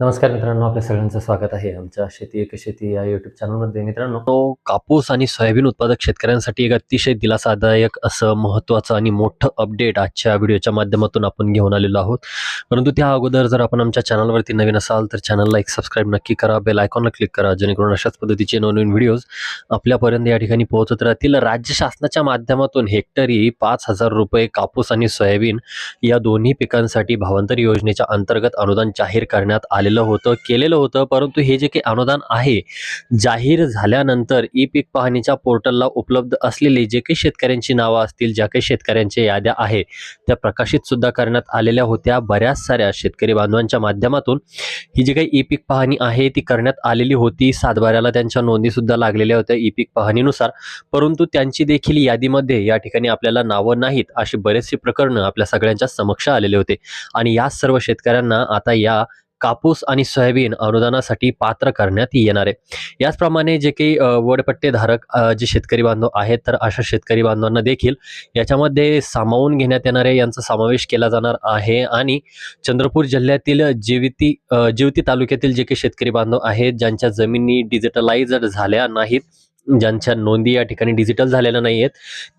नमस्कार मित्रांनो आपल्या सगळ्यांचं स्वागत आहे आमच्या शेती एक शेती या युट्यूब चॅनलमध्ये मित्रांनो तो कापूस आणि सोयाबीन उत्पादक शेतकऱ्यांसाठी एक अतिशय दिलासादायक असं महत्त्वाचं आणि मोठं अपडेट आजच्या व्हिडिओच्या माध्यमातून आपण घेऊन आलेलो आहोत. परंतु त्या अगोदर जर आपण आमच्या चॅनलवरती नवीन असाल तर चॅनलला एक सबस्क्राईब नक्की करा बेल आयकॉनला क्लिक करा जेणेकरून अशाच पद्धतीचे नवनवीन व्हिडिओज आपल्यापर्यंत या ठिकाणी पोहोचत राहतील. राज्य शासनाच्या माध्यमातून हेक्टरी पाच हजार रुपये कापूस आणि सोयाबीन या दोन्ही पिकांसाठी भावांतर योजनेच्या अंतर्गत अनुदान जाहीर करण्यात आले आलेलं होतं केलेलं होतं परंतु हे जे काही अनुदान आहे जाहीर झाल्यानंतर ई पीक पाहणीच्या पोर्टलला उपलब्ध असलेले जे काही शेतकऱ्यांची नावं असतील ज्या काही शेतकऱ्यांच्या याद्या आहेत त्या प्रकाशित सुद्धा करण्यात आलेल्या होत्या. बऱ्याच साऱ्या शेतकरी बांधवांच्या माध्यमातून ही जी काही ई पीक पाहणी आहे ती करण्यात आलेली होती. सातबाऱ्याला त्यांच्या नोंदी सुद्धा लागलेल्या होत्या ई पीक पाहणीनुसार. परंतु त्यांची देखील यादीमध्ये या ठिकाणी आपल्याला नावं नाहीत अशी बरेचसे प्रकरणं आपल्या सगळ्यांच्या समक्ष आलेले होते. आणि या सर्व शेतकऱ्यांना आता या कापूस आणि सोयाबीन अनुदानासाठी पात्र करण्यात येणार आहे. याचप्रमाणे जे काही वडपट्टेधारक वडपट्टे धारक जे शेतकरी बांधव आहेत तर अशा शेतकरी बांधवांना देखील याच्यामध्ये सामावून घेण्यात येणार आहे. यांचा समावेश केला जाणार आहे. आणि चंद्रपूर जिल्ह्यातील जीविती जीवती तालुक्यातील जे काही शेतकरी बांधव आहेत ज्यांच्या जमिनी डिजिटलाइज्ड झाल्या नाहीत ज्यांच्या नोंदी या ठिकाणी डिजिटल झालेल्या नाही आहेत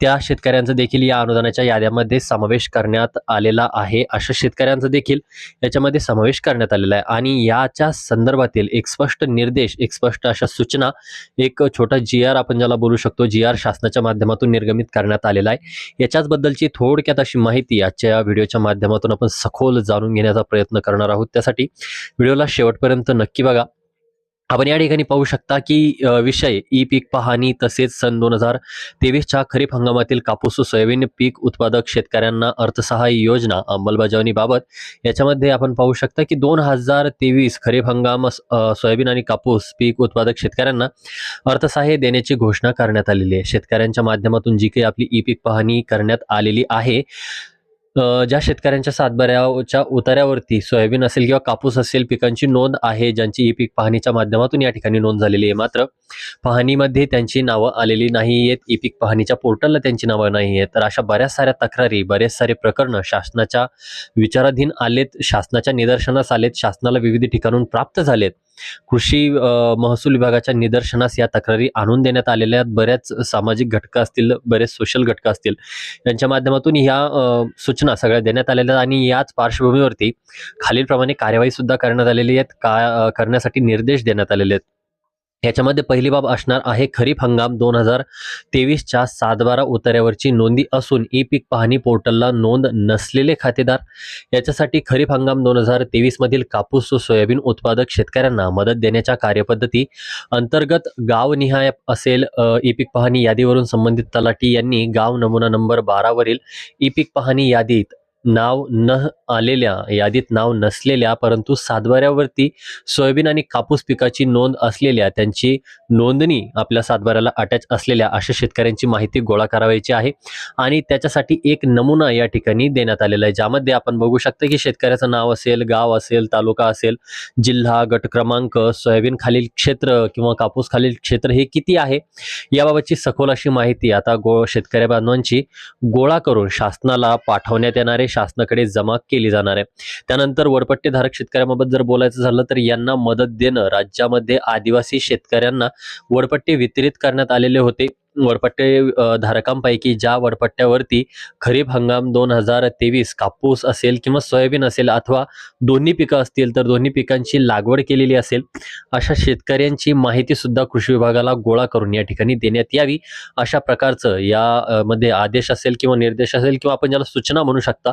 त्या शेतकऱ्यांचा देखील या अनुदानाच्या याद्यामध्ये समावेश करण्यात आलेला आहे. अशा शेतकऱ्यांचा देखील याच्यामध्ये समावेश करण्यात आलेला आहे. आणि याच्या संदर्भातील एक स्पष्ट निर्देश एक स्पष्ट अशा सूचना एक छोटा जी आर आपण ज्याला बोलू शकतो जी आर शासनाच्या माध्यमातून निर्गमित करण्यात आलेला आहे. याच्याच बद्दलची थोडक्यात अशी माहिती आजच्या या व्हिडिओच्या माध्यमातून आपण सखोल जाणून घेण्याचा प्रयत्न करणार आहोत. त्यासाठी व्हिडिओला शेवटपर्यंत नक्की बघा. आपण या ठिकाणी पाहू शकता की विषय ई पीक पाहणी तसेच सन दोन हजार तेवीसच्या खरीप हंगामातील कापूस व सोयाबीन पीक उत्पादक शेतकऱ्यांना अर्थसहाय्य योजना अंमलबजावणीबाबत. याच्यामध्ये आपण पाहू शकता की दोन हजार तेवीस खरीप हंगाम सोयाबीन आणि कापूस पीक उत्पादक शेतकऱ्यांना अर्थसहाय्य देण्याची घोषणा करण्यात आलेली आहे. शेतकऱ्यांच्या माध्यमातून जी काही आपली ई पीक पाहणी करण्यात आलेली आहे ज्या शेतकऱ्यांच्या सातबाऱ्याच्या उतार्यावरती सोयाबीन असेल किंवा कापूस असेल पिकांची नोंद आहे ज्यांची ई पीक पाहणीच्या माध्यमातून या ठिकाणी नोंद झालेली आहे. मात्र पाहणीमध्ये त्यांची नावं आलेली नाही आहेत ई पीक पाहणीच्या पोर्टलला त्यांची नावं नाही आहेत तर अशा बऱ्याच साऱ्या तक्रारी बरेच सारे प्रकरणं शासनाच्या विचाराधीन आलेत शासनाच्या निदर्शनास आलेत शासनाला विविध ठिकाणून प्राप्त झालेत. कृषी महसूल विभागाच्या निदर्शनास या तक्रारी आणून देण्यात आलेल्या आहेत. बऱ्याच सामाजिक घटक असतील बरेच सोशल घटक असतील. यांच्या माध्यमातून ह्या सूचना सूचना सगळ्या देण्यात आलेल्या आहेत आणि याच पार्श्वभूमीवरती खालीलप्रमाणे कार्यवाही सुद्धा करण्यात आलेली आहेत. का करण्यासाठी निर्देश देण्यात आलेले आहेत. याच्यामध्ये पहिली बाब असणार आहे खरीप हंगाम दोन हजार तेवीसच्या सातबारा उतार्यावरची नोंदी असून ई पीक पाहणी पोर्टलला नोंद नसलेले खातेदार. याच्यासाठी खरीप हंगाम दोन हजार तेवीसमधील कापूस व सोयाबीन उत्पादक शेतकऱ्यांना मदत देण्याच्या कार्यपद्धती अंतर्गत गावनिहाय असेल ई पीक पाहणी यादीवरून संबंधित तलाठी यांनी गाव नमुना नंबर बारावरील ई पीक पाहणी यादीत नाव न आलेल्या यादीत नाव नसलेल्या परंतु सातबाऱ्यावरती सोयाबीन आणि कापूस पिकाची नोंद असलेल्या त्यांची नोंदणी आपल्या सातबाऱ्याला अटॅच असलेल्या अशा शेतकऱ्यांची माहिती गोळा करावायची आहे. आणि त्याच्यासाठी एक नमुना या ठिकाणी देण्यात आलेला आहे ज्यामध्ये आपण बघू शकतो की शेतकऱ्याचं नाव असेल गाव असेल तालुका असेल जिल्हा गट क्रमांक सोयाबीन खालील क्षेत्र किंवा कापूस खालील क्षेत्र हे किती आहे? याबाबतची सखोल अशी माहिती आता गो शेतकरी बांधवांची गोळा करून शासनाला पाठवण्यात येणारे शासनाकडे जमा केली जाणार आहे. त्यानंतर वडपट्टीधारक शेतकऱ्यांबाबत जर बोलायचं झालं तर यांना मदत देणं राज्यामध्ये आदिवासी शेतकऱ्यांना वडपट्टे वितरित करण्यात आलेले होते. वडपट्टे धारकांपैकी ज्या वडपट्ट्यावरती खरीप हंगाम दोन हजार तेवीस कापूस असेल किंवा सोयाबीन असेल अथवा दोन्ही पिकं असतील तर दोन्ही पिकांची लागवड केलेली असेल अशा शेतकऱ्यांची माहिती सुद्धा कृषी विभागाला गोळा करून या ठिकाणी देण्यात यावी अशा प्रकारचं यामध्ये आदेश असेल किंवा निर्देश असेल किंवा आपण ज्याला सूचना म्हणू शकता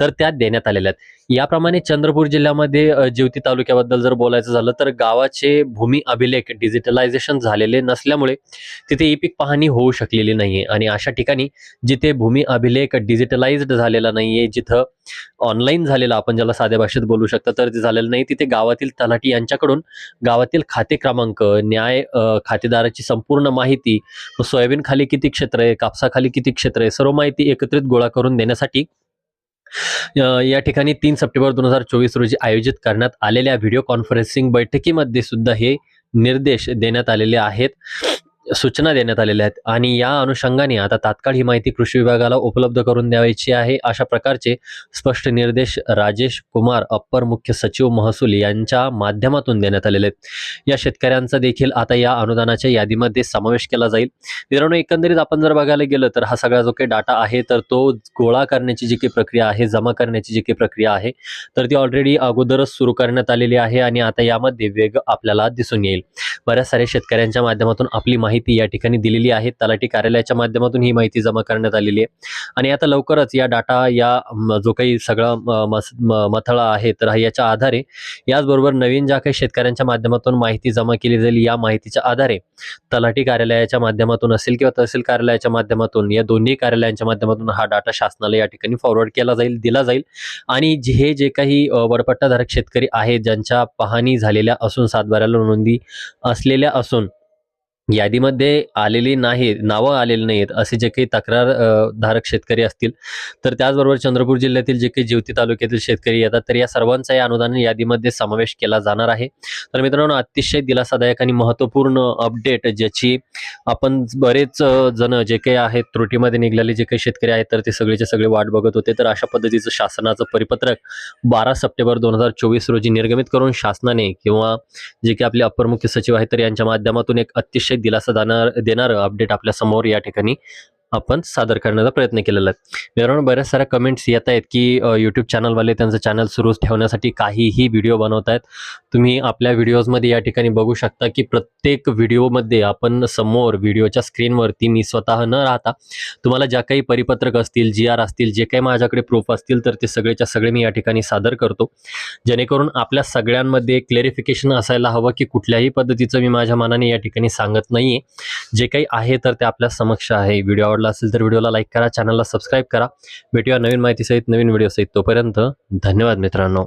तर त्या देण्यात आलेल्या आहेत. याप्रमाणे चंद्रपूर जिल्ह्यामध्ये ज्योती तालुक्याबद्दल जर बोलायचं झालं तर गावाचे भूमी अभिलेख डिजिटलायझेशन झालेले नसल्यामुळे तिथे ई पीक पाहणी होऊ शकलेली नाहीये. आणि अशा ठिकाणी जिथे भूमी अभिलेख डिजिटलाइज्ड झालेला नाहीये जिथं ऑनलाईन झालेला आपण ज्याला साध्या भाषेत बोलू शकता तर ते झालेलं नाही. तिथे गावातील तलाठी यांच्याकडून गावातील खाते क्रमांक न्याय खातेदाराची संपूर्ण माहिती सोयाबीन खाली किती क्षेत्र आहे कापसाखाली किती क्षेत्र आहे सर्व माहिती एकत्रित गोळा करून देण्यासाठी या ठिकाणी तीन सप्टेंबर दोन हजार चोवीस रोजी आयोजित करण्यात आलेल्या व्हिडिओ कॉन्फरन्सिंग बैठकीमध्ये सुद्धा हे निर्देश देण्यात आलेले आहेत. सूचना देण्यात आलेल्या आहेत. आणि या अनुषंगाने आता तात्काळ ही माहिती कृषी विभागाला उपलब्ध करून द्यावायची आहे. अशा प्रकारचे स्पष्ट निर्देश राजेश कुमार अप्पर मुख्य सचिव महसूल यांच्या माध्यमातून देण्यात आलेले आहेत. या शेतकऱ्यांचा देखील आता या अनुदानाच्या यादीमध्ये समावेश केला जाईल. मित्रांनो एकंदरीत आपण जर बघायला गेलं तर हा सगळा जो काही डाटा आहे तर तो गोळा करण्याची जी काही प्रक्रिया आहे जमा करण्याची जी काही प्रक्रिया आहे तर ती ऑलरेडी अगोदरच सुरू करण्यात आलेली आहे आणि आता यामध्ये वेग आपल्याला दिसून येईल. बऱ्याच साऱ्या शेतकऱ्यांच्या माध्यमातून आपली माहिती या ठिकाणी दिलेली आहे. तलाठी कार्यालयाच्या माध्यमातून ही माहिती जमा करण्यात आलेली आहे. आणि आता लवकरच या डाटा या जो काही सगळा मस- मथळा आहे तर याच्या आधारे याचबरोबर नवीन ज्या काही शेतकऱ्यांच्या माध्यमातून माहिती जमा केली जाईल या माहितीच्या आधारे तलाठी कार्यालयाच्या माध्यमातून असेल किंवा तहसील कार्यालयाच्या माध्यमातून या दोन्ही कार्यालयांच्या माध्यमातून हा डाटा शासनाला या ठिकाणी फॉरवर्ड केला जाईल दिला जाईल. आणि जे हे जे काही वडपट्टाधारक शेतकरी आहेत ज्यांच्या पाहणी झालेल्या असून सातबाऱ्याला नोंदी असलेल्या असून यादीमध्ये आलेली नाही नावं आलेली नाहीत असे जे काही तक्रार धारक शेतकरी असतील. तर त्याचबरोबर चंद्रपूर जिल्ह्यातील जे काही जिवती तालुक्यातील शेतकरी येतात तर या सर्वांचा या अनुदान यादीमध्ये समावेश केला जाणार आहे. तर मित्रांनो अतिशय दिलासादायक आणि महत्त्वपूर्ण अपडेट ज्याची आपण बरेच जण जे काही आहेत त्रुटीमध्ये निघलेले जे काही शेतकरी आहेत तर ते सगळेचे सगळे वाट बघत होते. तर अशा पद्धतीचं शासनाचं परिपत्रक बारा सप्टेंबर दोन हजार चोवीस रोजी निर्गमित करून शासनाने किंवा जे काही आपले अपर मुख्य सचिव आहेत तर यांच्या माध्यमातून एक अतिशय दिलासा देणार देणारं अपडेट आपल्यासमोर या ठिकाणी. आपण सादर करण्याचा प्रयत्न केलेला आहे. मित्रांनो बऱ्याच साऱ्या कमेंट्स येत आहेत की यूट्यूब चॅनलवाले त्यांचं चॅनल सुरू ठेवण्यासाठी काहीही व्हिडिओ बनवत आहेत. तुम्ही आपल्या व्हिडिओजमध्ये या ठिकाणी बघू शकता की प्रत्येक व्हिडिओमध्ये आपण समोर व्हिडिओच्या स्क्रीनवरती मी स्वतः न राहता तुम्हाला ज्या काही परिपत्रक असतील जी आर असतील जे काही माझ्याकडे प्रूफ असतील तर ते सगळेच्या सगळे मी या ठिकाणी सादर करतो. जेणेकरून आपल्या सगळ्यांमध्ये क्लेरिफिकेशन असायला हवं की कुठल्याही पद्धतीचं मी माझ्या मनाने या ठिकाणी सांगत नाहीये. जे काही आहे तर ते आपल्या समक्ष आहे. व्हिडिओ आवडला असेल तर व्हिडिओला लाईक करा चॅनलला सबस्क्राईब करा. भेटूया नवीन माहितीसहित नवीन व्हिडिओ सहित तोपर्यंत धन्यवाद मित्रांनो.